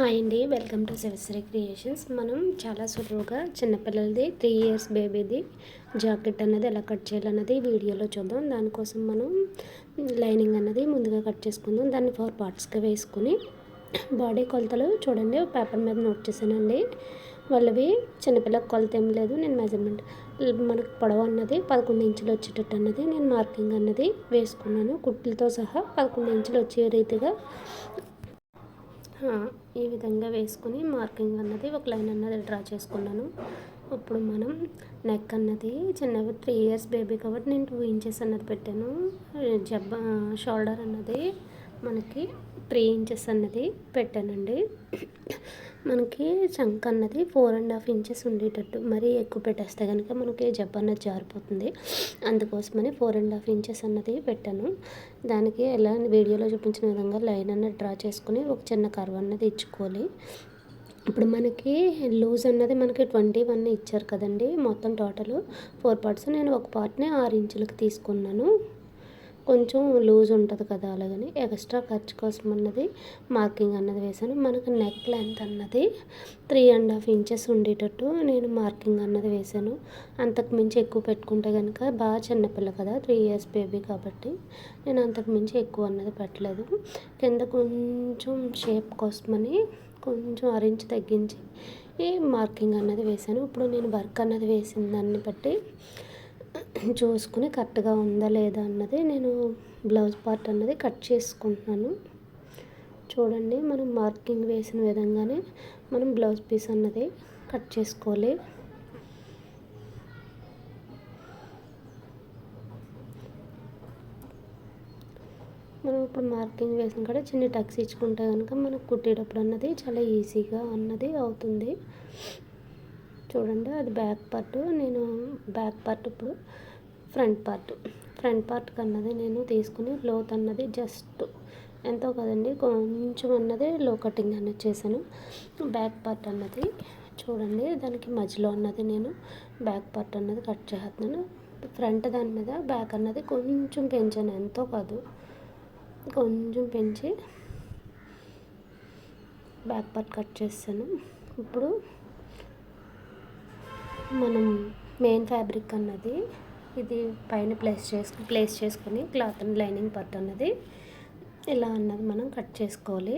Hi అండి. Welcome to Shivasri creations. మనం చాలా సులువుగా చిన్నపిల్లలది త్రీ ఇయర్స్ బేబీది జాకెట్ అన్నది ఎలా కట్ చేయాలన్నది వీడియోలో చూద్దాం. దానికోసం మనం లైనింగ్ అన్నది ముందుగా కట్ చేసుకుందాం. దాన్ని ఫోర్ పార్ట్స్గా వేసుకుని బాడీ కొలతలు చూడండి. పేపర్ మీద నోట్ చేశానండి. వాళ్ళవి చిన్నపిల్లకి కొలత ఏం లేదు నేను మెజర్మెంట్ మనకు పొడవు అన్నది పదకొండు ఇంచులు వచ్చేటట్టు అన్నది నేను మార్కింగ్ అన్నది వేసుకున్నాను. కుట్లతో సహా పదకొండు ఇంచులు వచ్చే రీతిగా ఈ విధంగా వేసుకుని మార్కింగ్ అన్నది ఒక లైన్ అన్నది డ్రా చేసుకున్నాను. ఇప్పుడు మనం నెక్ అన్నది చిన్నవి త్రీ ఇయర్స్ బేబీ కాబట్టి నేను టూ ఇంచెస్ అన్నది పెట్టాను. జబ్బ షోల్డర్ అన్నది మనకి త్రీ ఇంచెస్ అన్నది పెట్టానండి. మనకి చంక్ అన్నది ఫోర్ అండ్ హాఫ్ ఇంచెస్ ఉండేటట్టు మరీ ఎక్కువ పెట్టేస్తే కనుక మనకి జబ్బు అన్నది జారిపోతుంది. అందుకోసమని ఫోర్ అండ్ హాఫ్ ఇంచెస్ అన్నది పెట్టాను. దానికి ఎలా వీడియోలో చూపించిన విధంగా లైన్ అన్నది డ్రా చేసుకుని ఒక చిన్న కర్వ్ అన్నది ఇచ్చుకోవాలి. ఇప్పుడు మనకి లూజ్ అన్నది మనకి ట్వంటీ వన్ ఇచ్చారు కదండి. మొత్తం టోటల్ ఫోర్ పార్ట్స్ నేను ఒక పార్ట్ని ఆరు ఇంచులకు తీసుకున్నాను. కొంచెం లూజ్ ఉంటుంది కదా అలాగని ఎక్స్ట్రా ఖర్చు కోసం అన్నది మార్కింగ్ అన్నది వేసాను మనకు నెక్ లెంత్ అన్నది త్రీ అండ్ హాఫ్ ఇంచెస్ ఉండేటట్టు నేను మార్కింగ్ అన్నది వేసాను అంతకు మించి ఎక్కువ పెట్టుకుంటే కనుక బాగా చిన్నపిల్ల కదా త్రీ ఇయర్స్ బేబీ కాబట్టి నేను అంతకు మించి ఎక్కువ అన్నది పెట్టలేదు. కింద కొంచెం షేప్ కోసమని కొంచెం అరించి తగ్గించి ఈ మార్కింగ్ అన్నది వేసాను ఇప్పుడు నేను వర్క్ అన్నది వేసిన దాన్ని బట్టి చూసుకుని కరెక్ట్గా ఉందా లేదా అన్నది నేను బ్లౌజ్ పార్ట్ అన్నది కట్ చేసుకుంటున్నాను. చూడండి మనం మార్కింగ్ వేసిన విధంగానే మనం బ్లౌజ్ పీస్ అన్నది కట్ చేసుకోవాలి. మనం ఇప్పుడు మార్కింగ్ వేసిన కూడా చిన్న టక్స్ ఇచ్చుకుంటే కనుక మనకు కుట్టేటప్పుడు అన్నది చాలా ఈజీగా అన్నది అవుతుంది. చూడండి అది బ్యాక్ పార్ట్. నేను బ్యాక్ పార్ట్ ఇప్పుడు ఫ్రంట్ పార్ట్. ఫ్రంట్ పార్ట్ కన్నది నేను తీసుకుని లోత్ అన్నది జస్ట్ ఎంతో కదండి కొంచెం అన్నది లో కటింగ్ అనేది చేశాను. బ్యాక్ పార్ట్ అన్నది చూడండి దానికి మధ్యలో అన్నది నేను బ్యాక్ పార్ట్ అన్నది కట్ చేస్తున్నాను. ఫ్రంట్ దాని మీద బ్యాక్ అన్నది కొంచెం పెంచాను ఎంతో కాదు. కొంచెం పెంచి బ్యాక్ పార్ట్ కట్ చేస్తాను. ఇప్పుడు మనం మెయిన్ ఫ్యాబ్రిక్ అన్నది ఇది పైన ప్లేస్ చేసుకు ప్లేస్ చేసుకొని క్లాత్ లైనింగ్ పట్టు అన్నది ఇలా అన్నది మనం కట్ చేసుకోవాలి.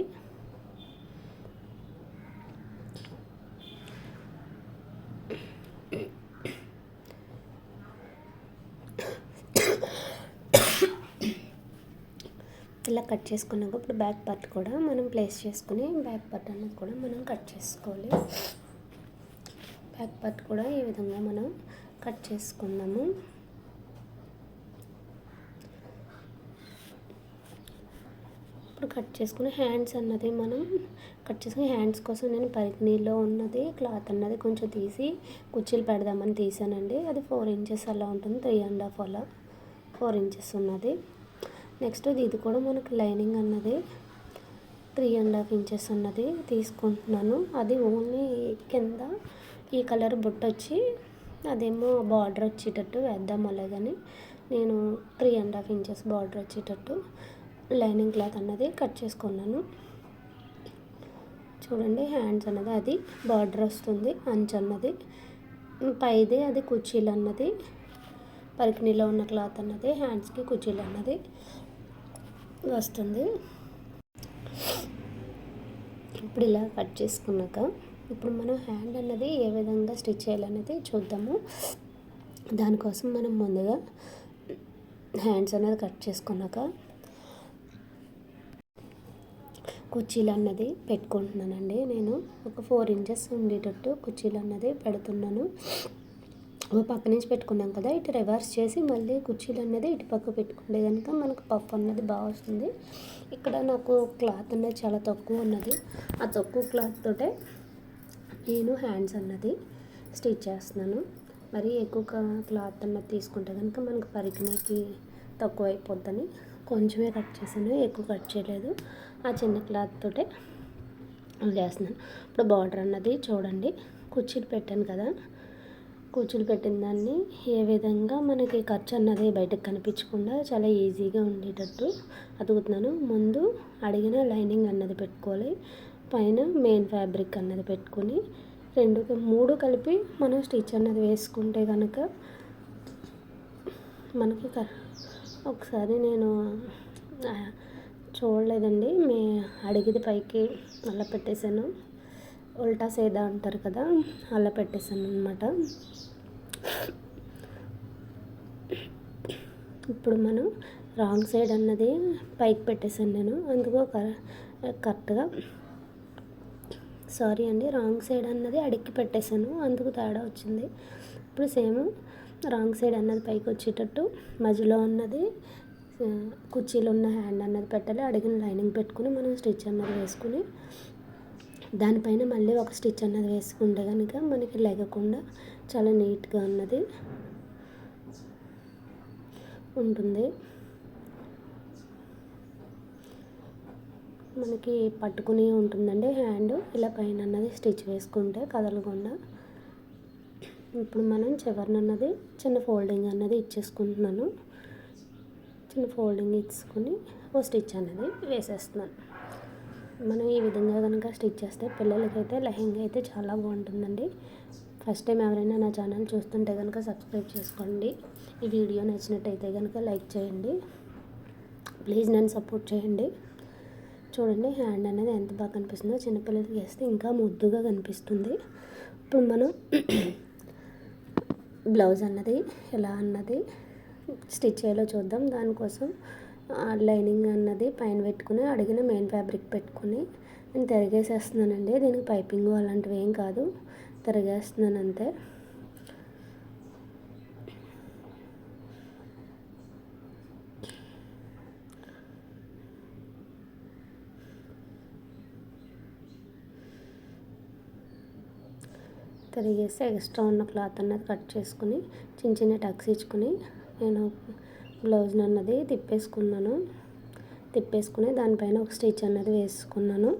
ఇలా కట్ చేసుకున్నాక ఇప్పుడు బ్యాక్ పార్ట్ కూడా మనం ప్లేస్ చేసుకుని బ్యాక్ పార్ట్ అన్నది కూడా మనం కట్ చేసుకోవాలి. బ్యాక్ పార్ట్ కూడా ఈ విధంగా మనం కట్ చేసుకుందాము. ఇప్పుడు కట్ చేసుకుని హ్యాండ్స్ అన్నది మనం కట్ చేసుకుని హ్యాండ్స్ కోసం నేను పరికినీలో ఉన్నది క్లాత్ అన్నది కొంచెం తీసి కుర్చీలు పెడదామని తీసానండి. అది ఫోర్ ఇంచెస్ అలా ఉంటుంది త్రీ అండ్ హాఫ్ అలా ఫోర్ ఇంచెస్ ఉన్నది. నెక్స్ట్ ఇది కూడా మనకు లైనింగ్ అన్నది త్రీ అండ్ హాఫ్ ఇంచెస్ అన్నది తీసుకుంటున్నాను. అది ఓన్లీ కింద ఈ కలర్ బుట్ట వచ్చి అదేమో బార్డర్ వచ్చేటట్టు వేద్దాం అలాగని నేను three and half inches border వచ్చేటట్టు లైనింగ్ క్లాత్ అన్నది కట్ చేసుకున్నాను. చూడండి హ్యాండ్స్ అన్నది అది బార్డర్ వస్తుంది అంచు అన్నది. పైది అది కుర్చీలు అన్నది పరికిణిలో ఉన్న క్లాత్ అన్నది హ్యాండ్స్కి కుర్చీలు అన్నది వస్తుంది. ఇప్పుడు ఇలా కట్ చేసుకున్నాక ఇప్పుడు మనం హ్యాండ్ అన్నది ఏ విధంగా స్టిచ్ చేయాలనేది చూద్దాము. దానికోసం మనం ముందుగా హ్యాండ్స్ అనేది కట్ చేసుకున్నాక కుర్చీలు అన్నది పెట్టుకుంటున్నానండి. నేను ఒక ఫోర్ ఇంచెస్ ఉండేటట్టు కుర్చీలు అన్నది పెడుతున్నాను. ఒక పక్క నుంచి పెట్టుకున్నాం కదా ఇటు రివర్స్ చేసి మళ్ళీ కుర్చీలు అన్నది ఇటు పక్క పెట్టుకుంటే కనుక మనకు పఫ్ అన్నది బాగా వస్తుంది. ఇక్కడ నాకు క్లాత్ అనేది చాలా తక్కువ ఉన్నది. ఆ తక్కువ క్లాత్ తోటే నేను హ్యాండ్స్ అన్నది స్టిచ్ చేస్తున్నాను. మరి ఎక్కువ క్లాత్ అన్నది తీసుకుంటే కనుక మనకు పరికినకి తక్కువ అయిపోద్దని కొంచెమే కట్ చేశాను ఎక్కువ కట్ చేయలేదు. ఆ చిన్న క్లాత్ తోటే చేస్తున్నాను. ఇప్పుడు బార్డర్ అన్నది చూడండి కుర్చీలు పెట్టాను కదా. కుర్చీలు పెట్టిన దాన్ని ఏ విధంగా మనకి ఖర్చు అన్నది బయటకు కనిపించకుండా చాలా ఈజీగా ఉండేటట్టు అతుకుతున్నాను. ముందు అడిగిన లైనింగ్ అన్నది పెట్టుకోవాలి. పైన మెయిన్ ఫ్యాబ్రిక్ అన్నది పెట్టుకొని రెండు మూడు కలిపి మనం స్టిచ్ అన్నది వేసుకుంటే కనుక మనకి ఒకసారి నేను చూడలేదండి. మే అడిగిది పైకి అలా పెట్టేశాను. ఉల్టా సేదా అంటారు కదా అలా పెట్టేశాను అనమాట ఇప్పుడు మనం రాంగ్ సైడ్ అన్నది పైకి పెట్టేశాను నేను. అందుకో కరెక్ట్గా సారీ అండి రాంగ్ సైడ్ అన్నది అడిక్కి పెట్టేశాను అందుకు తేడా వచ్చింది. ఇప్పుడు సేమ్ రాంగ్ సైడ్ అన్నది పైకి వచ్చేటట్టు మధ్యలో అన్నది కుర్చీలో ఉన్న హ్యాండ్ అన్నది పెట్టాలి అడిగిన లైనింగ్ పెట్టుకుని మనం స్టిచ్ అన్నది వేసుకుని దానిపైన మళ్ళీ ఒక స్టిచ్ అన్నది వేసుకుంటే కనుక మనకి లెగకుండా చాలా నీట్గా అన్నది ఉంటుంది. మనకి పట్టుకుని ఉంటుందండి హ్యాండ్. ఇలా పైన అన్నది స్టిచ్ వేసుకుంటే కదలకుండా. ఇప్పుడు మనం చివరిన అన్నది చిన్న ఫోల్డింగ్ అన్నది ఇచ్చేసుకుంటున్నాను. చిన్న ఫోల్డింగ్ ఇచ్చుకొని ఓ స్టిచ్ అనేది వేసేస్తున్నాను. మనం ఈ విధంగా కనుక స్టిచ్ చేస్తే పిల్లలకైతే లెహెంగా అయితే చాలా బాగుంటుందండి. ఫస్ట్ టైం ఎవరైనా నా ఛానల్ చూస్తుంటే కనుక సబ్స్క్రైబ్ చేసుకోండి. ఈ వీడియో నచ్చినట్టయితే కనుక లైక్ చేయండి. ప్లీజ్ నన్ను సపోర్ట్ చేయండి. చూడండి హ్యాండ్ అనేది ఎంత బాగా కనిపిస్తుందో. చిన్నపిల్లలకి వేస్తే ఇంకా ముద్దుగా కనిపిస్తుంది. ఇప్పుడు మనం బ్లౌజ్ అన్నది ఎలా అన్నది స్టిచ్ చేయాలో చూద్దాం. దానికోసం లైనింగ్ అన్నది పైన పెట్టుకుని అడిగిన మెయిన్ ఫ్యాబ్రిక్ పెట్టుకుని నేను తిరిగేసేస్తున్నానండి. దీనికి పైపింగ్ అలాంటివి ఏం కాదు. తిరిగేస్తున్నాను అంతే. తిరిగేసి ఎక్స్ట్రా ఉన్న క్లాత్ అన్నది కట్ చేసుకుని చిన్న చిన్న టక్స్ ఇచ్చుకుని నేను బ్లౌజ్ అన్నది తిప్పేసుకున్నాను. తిప్పేసుకుని దానిపైన ఒక స్టిచ్ అన్నది వేసుకున్నాను.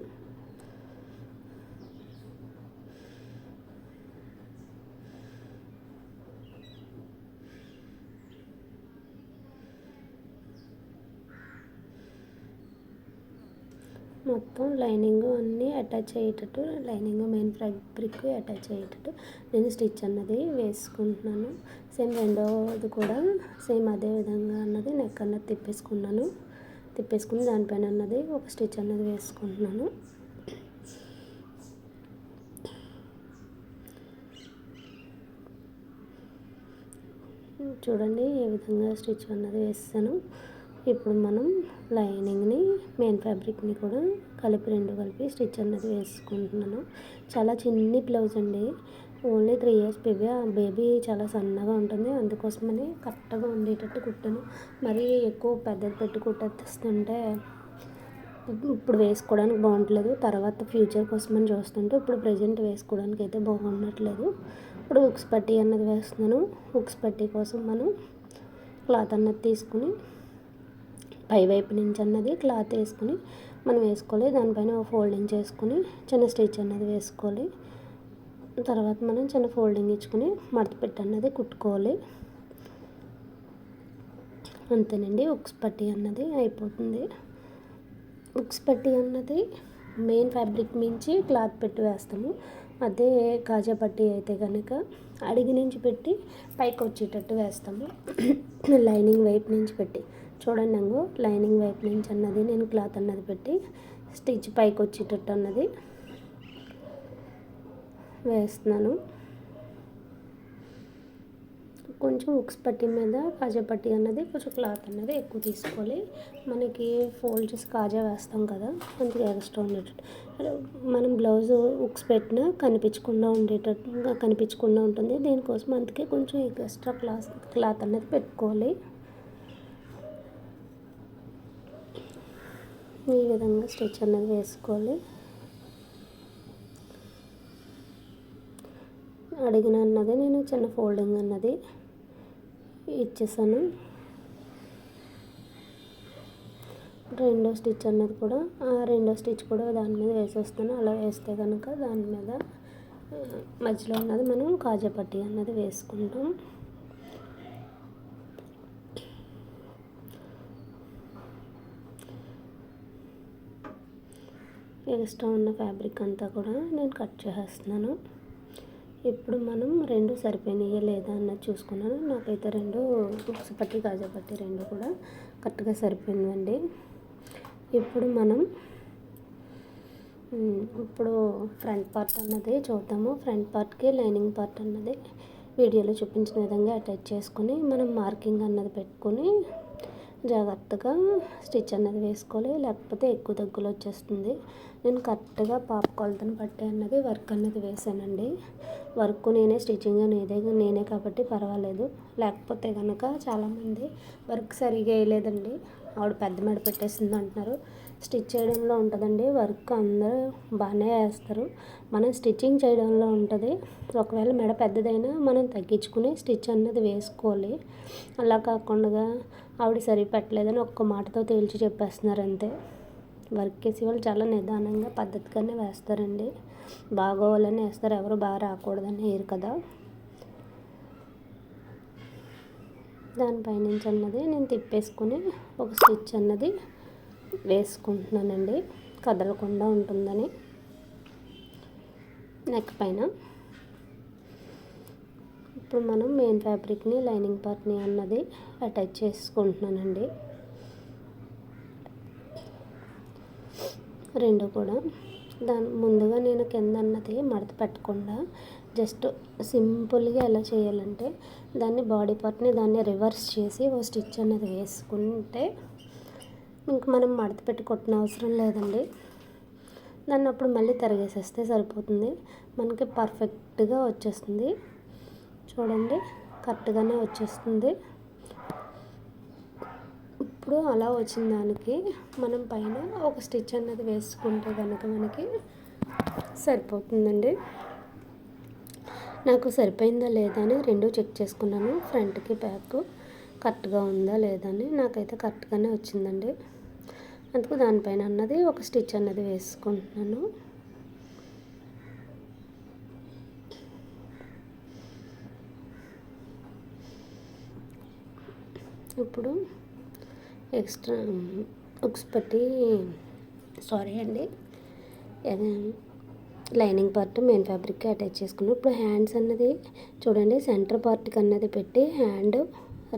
మొత్తం లైనింగ్ అన్నీ అటాచ్ అయ్యేటట్టు లైనింగ్ మెయిన్ ఫ్యాబ్రిక్ అటాచ్ అయ్యేటట్టు నేను స్టిచ్ అన్నది వేసుకుంటున్నాను. సేమ్ రెండవది కూడా సేమ్ అదే విధంగా అన్నది నెక్ అన్నది తిప్పేసుకున్నాను. తిప్పేసుకుని దానిపైన అన్నది ఒక స్టిచ్ అన్నది వేసుకుంటున్నాను. చూడండి ఏ విధంగా స్టిచ్ అన్నది వేస్తాను. ఇప్పుడు మనం లైనింగ్ని మెయిన్ ఫ్యాబ్రిక్ని కూడా కలిపి రెండు కలిపి స్టిచ్ అన్నది వేసుకుంటున్నాను. చాలా చిన్ని బ్లౌజ్ అండి. ఓన్లీ త్రీ ఇయర్స్ బేబీ ఆ బేబీ చాలా సన్నగా ఉంటుంది. అందుకోసమని కరెక్ట్గా ఉండేటట్టు కుట్టాను. మరీ ఎక్కువ పెద్దది పెట్టి కుట్టేస్తుంటే ఇప్పుడు వేసుకోవడానికి బాగుంటలేదు. తర్వాత ఫ్యూచర్ కోసమని చూస్తుంటే ఇప్పుడు ప్రజెంట్ వేసుకోవడానికి అయితే బాగుండట్లేదు. ఇప్పుడు ఉక్స్ పట్టీ అన్నది వేస్తున్నాను. ఉక్స్ పట్టీ కోసం మనం క్లాత్ అన్నది తీసుకుని పై వైపు నుంచి అన్నది క్లాత్ వేసుకుని మనం వేసుకోవాలి. దానిపైన ఫోల్డింగ్ చేసుకుని చిన్న స్టిచ్ అన్నది వేసుకోవాలి. తర్వాత మనం చిన్న ఫోల్డింగ్ ఇచ్చుకుని మడత పెట్టి అన్నది కుట్టుకోవాలి. అంతేనండి. ఉక్స్ పట్టి అన్నది అయిపోతుంది. ఉక్స్ పట్టి అన్నది మెయిన్ ఫ్యాబ్రిక్ మించి క్లాత్ పెట్టి వేస్తాము. అదే కాజా పట్టి అయితే కనుక అడిగి నుంచి పెట్టి పైకి వచ్చేటట్టు వేస్తాము. లైనింగ్ వైపు నుంచి పెట్టి. చూడండి అంగు లైనింగ్ వైపు నుంచి అన్నది నేను క్లాత్ అన్నది పెట్టి స్టిచ్ పైకి వచ్చేటట్టు అన్నది వేస్తున్నాను. కొంచెం ఉక్స్ పట్టి మీద కాజా పట్టి అన్నది కొంచెం క్లాత్ అన్నది ఎక్కువ తీసుకోవాలి. మనకి ఫోల్డ్ చేసి కాజా వేస్తాం కదా అందుకే ఎక్స్ట్రా ఉండేటట్టు. మనం బ్లౌజ్ ఉక్స్ పెట్టినా కనిపించకుండా ఉండేటట్టు కనిపించకుండా ఉంటుంది. దీనికోసం అందుకే కొంచెం ఎక్స్ట్రా క్లాత్ క్లాత్ అన్నది పెట్టుకోవాలి. ఈ విధంగా స్టిచ్ అన్నది వేసుకోవాలి. అడిగిన అన్నది నేను చిన్న ఫోల్డింగ్ అన్నది ఇచ్చేసాను. రెండో స్టిచ్ అన్నది కూడా ఆ రెండో స్టిచ్ కూడా దాని మీద వేసేస్తాను అలా వేస్తే కనుక దాని మీద మధ్యలో ఉన్నది మనం కాజా పట్టి అన్నది వేసుకుంటాం. ఎక్స్ట్రా ఉన్న ఫ్యాబ్రిక్ అంతా కూడా నేను కట్ చేసేస్తున్నాను. ఇప్పుడు మనం రెండు సరిపోయినాయా లేదా అన్నది చూసుకున్నాను. నాకైతే రెండు ఉక్స్ పట్టి గాజా పట్టి రెండు కూడా కరెక్ట్గా సరిపోయిందండి ఇప్పుడు మనం ఇప్పుడు ఫ్రంట్ పార్ట్ అన్నది చూద్దాము. ఫ్రంట్ పార్ట్కి లైనింగ్ పార్ట్ అన్నది వీడియోలో చూపించిన విధంగా అటాచ్ చేసుకొని మనం మార్కింగ్ అన్నది పెట్టుకొని జాగ్రత్తగా స్టిచ్ అన్నది వేసుకోవాలి. లేకపోతే ఎక్కువ దగ్గులు వచ్చేస్తుంది. నేను కరెక్ట్గా పాప కొలతను పట్టే అన్నది వర్క్ అనేది వేసానండి. వర్క్ నేనే స్టిచ్చింగ్ నేనే నేనే కాబట్టి పర్వాలేదు. లేకపోతే కనుక చాలామంది వర్క్ సరిగా వేయలేదండి. ఆవిడ పెద్ద మెడ పెట్టేసింది అంటున్నారు. స్టిచ్ చేయడంలో ఉంటుందండి. వర్క్ అందరూ బాగానే వేస్తారు మనం స్టిచ్చింగ్ చేయడంలో ఉంటుంది. ఒకవేళ మెడ పెద్దదైనా మనం తగ్గించుకుని స్టిచ్ అన్నది వేసుకోవాలి. అలా కాకుండా ఆవిడ సరిపెట్టలేదని ఒక్క మాటతో తేల్చి చెప్పేస్తున్నారు అంతే. వర్క్ చేసే వాళ్ళు చాలా నిదానంగా పద్ధతిగానే వేస్తారండి. బాగోవాలని వేస్తారు. ఎవరు బాగా రాకూడదని వేయరు కదా. దానిపైనుంచి అన్నది నేను తిప్పేసుకుని ఒక స్టిచ్ అన్నది వేసుకుంటున్నానండి. కదలకుండా ఉంటుందని. నెక్ పైన. ఇప్పుడు మనం మెయిన్ ఫ్యాబ్రిక్ని లైనింగ్ పార్ట్ని అన్నది అటాచ్ చేసుకుంటున్నానండి. రెండు కూడా. దాని ముందుగా నేను కింద అన్నది మడత పెట్టకుండా జస్ట్ సింపుల్గా ఎలా చేయాలంటే దాన్ని బాడీ పార్ట్ని దాన్ని రివర్స్ చేసి ఓ స్టిచ్ అన్నది వేసుకుంటే ఇంక మనం మడత పెట్టి కొట్టిన అవసరం లేదండి. దాన్ని అప్పుడు మళ్ళీ తిరగేసేస్తే సరిపోతుంది. మనకి పర్ఫెక్ట్గా వచ్చేస్తుంది. చూడండి కరెక్ట్గానే వచ్చేస్తుంది. ఇప్పుడు అలా వచ్చిన దానికి మనం పైన ఒక స్టిచ్ అన్నది వేసుకుంటే కనుక మనకి సరిపోతుందండి. నాకు సరిపోయిందా లేదా అని రెండు చెక్ చేసుకున్నాను. ఫ్రంట్కి బ్యాక్ కరెక్ట్గా ఉందా లేదా అని నాకైతే కరెక్ట్గానే వచ్చిందండి. అందుకు దానిపైన అన్నది ఒక స్టిచ్ అన్నది వేసుకుంటున్నాను ఇప్పుడు ఎక్స్ట్రా ఉక్స్ పట్టి సారీ అండి లైనింగ్ పార్ట్ మెయిన్ ఫ్యాబ్రిక్కి అటాచ్ చేసుకున్నాం. ఇప్పుడు హ్యాండ్స్ అన్నది చూడండి సెంటర్ పార్ట్కి అన్నది పెట్టి హ్యాండ్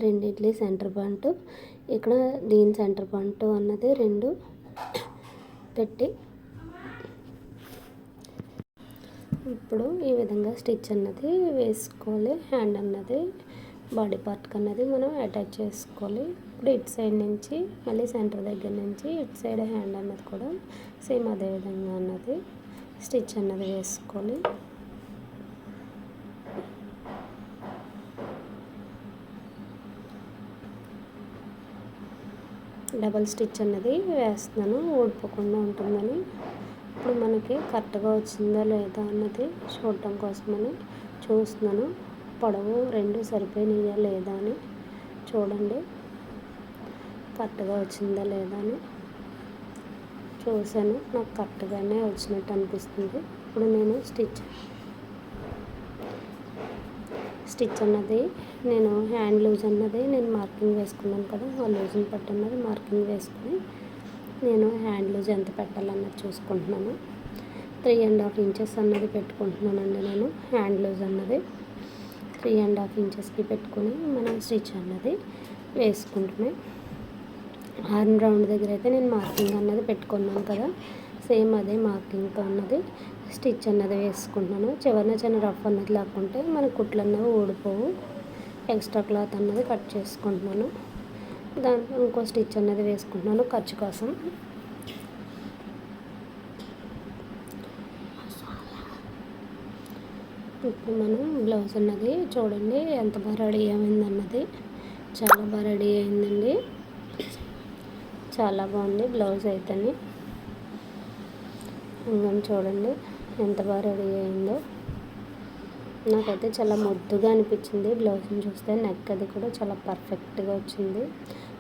రెండిట్లీ సెంటర్ పాయింట్. ఇక్కడ దీని సెంటర్ పాయింట్ అన్నది రెండు పెట్టి. ఇప్పుడు ఈ విధంగా స్టిచ్ అన్నది వేసుకోవాలి. హ్యాండ్ అన్నది బాడీ పార్ట్ అన్నది మనం అటాచ్ చేసుకోవాలి. ఇప్పుడు ఇటు సైడ్ నుంచి మళ్ళీ సెంటర్ దగ్గర నుంచి ఇటు సైడ్ హ్యాండ్ అన్నది కూడా సేమ్ అదే విధంగా అన్నది. స్టిచ్ అన్నది వేసుకొని. డబల్ స్టిచ్ అన్నది వేస్తున్నాను ఊడిపోకుండా ఉంటుందని. ఇప్పుడు మనకి కరెక్ట్గా వచ్చిందా లేదా అన్నది చూడటం కోసమని చూస్తున్నాను. పొడవు రెండు సరిపోయినాయా లేదా అని చూడండి. కరెక్ట్గా వచ్చిందా లేదా అని. చూశాను. నాకు కరెక్ట్గానే వచ్చినట్టు అనిపిస్తుంది. ఇప్పుడు నేను స్టిచ్ స్టిచ్ అన్నది నేను హ్యాండ్ లూజ్ అన్నది నేను మార్కింగ్ వేసుకున్నాను కదా ఆ లూజ్ని పట్టు అన్నది మార్కింగ్ వేసుకుని నేను హ్యాండ్ లూజ్ ఎంత పెట్టాలన్నది చూసుకుంటున్నాను. త్రీ అండ్ హాఫ్ ఇంచెస్ అన్నది పెట్టుకుంటున్నానండి నేను హ్యాండ్ లూజ్ అన్నది. త్రీ అండ్ హాఫ్ ఇంచెస్కి పెట్టుకొని మనం స్టిచ్ అన్నది వేసుకుంటున్నాయి ఆర్మ్ రౌండ్ దగ్గర అయితే నేను మార్కింగ్ అన్నది పెట్టుకున్నాను కదా సేమ్ అదే మార్కింగ్తో అన్నది స్టిచ్ అన్నది వేసుకుంటున్నాను. చివరిన చిన్న రఫ్ అన్నది లేకుంటే మన కుట్లు అన్నవి ఊడిపోవు. ఎక్స్ట్రా క్లాత్ అన్నది కట్ చేసుకుంటున్నాను. దాంట్లో ఇంకో స్టిచ్ అన్నది వేసుకుంటున్నాను ఖర్చు కోసం. ఇప్పుడు మనం బ్లౌజ్ అన్నది చూడండి ఎంత బాగా రెడీ అయింది అన్నది చాలా బాగా రెడీ అయిందండి. చాలా బాగుంది. బ్లౌజ్ అయితేనే. ఇంకా చూడండి ఎంత బాగా రెడీ అయిందో. నాకైతే చాలా ముద్దుగా అనిపించింది బ్లౌజ్ని చూస్తే. నెక్ అది కూడా చాలా పర్ఫెక్ట్గా వచ్చింది.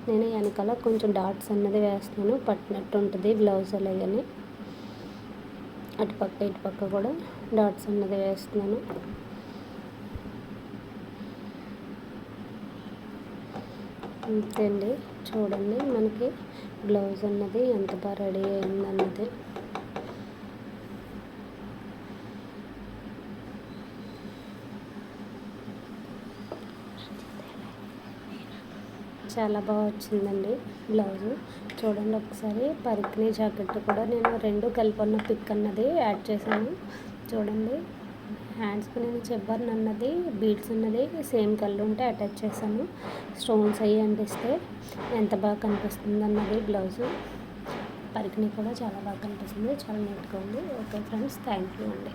నేను వెనకాల కొంచెం డాట్స్ అన్నది వేస్తున్నాను. పట్టినట్టు ఉంటుంది బ్లౌజ్ అలాగని. అటుపక్క ఇటుపక్క కూడా డాట్స్ అన్నది వేస్తున్నాను. అంతే అండి చూడండి మనకి బ్లౌజ్ అన్నది ఎంత బాగా రెడీ అయిందన్నది. చాలా బాగా వచ్చిందండి బ్లౌజు. చూడండి ఒకసారి పరికిణీ జాకెట్ కూడా నేను రెండు కలిపి ఉన్న పిక్ అన్నది యాడ్ చేశాను. చూడండి. హ్యాండ్స్కి నేను చెబ్బర్న్ అన్నది బీడ్స్ ఉన్నది సేమ్ కలర్ ఉంటే అటాచ్ చేశాను. స్టోన్స్ అయ్యి అంటిస్తే ఎంత బాగా కనిపిస్తుంది అన్నది బ్లౌజు పరికిణి కూడా చాలా బాగా కనిపిస్తుంది. చాలా నీట్గా ఉంది. ఓకే ఫ్రెండ్స్ థ్యాంక్ యూ అండి.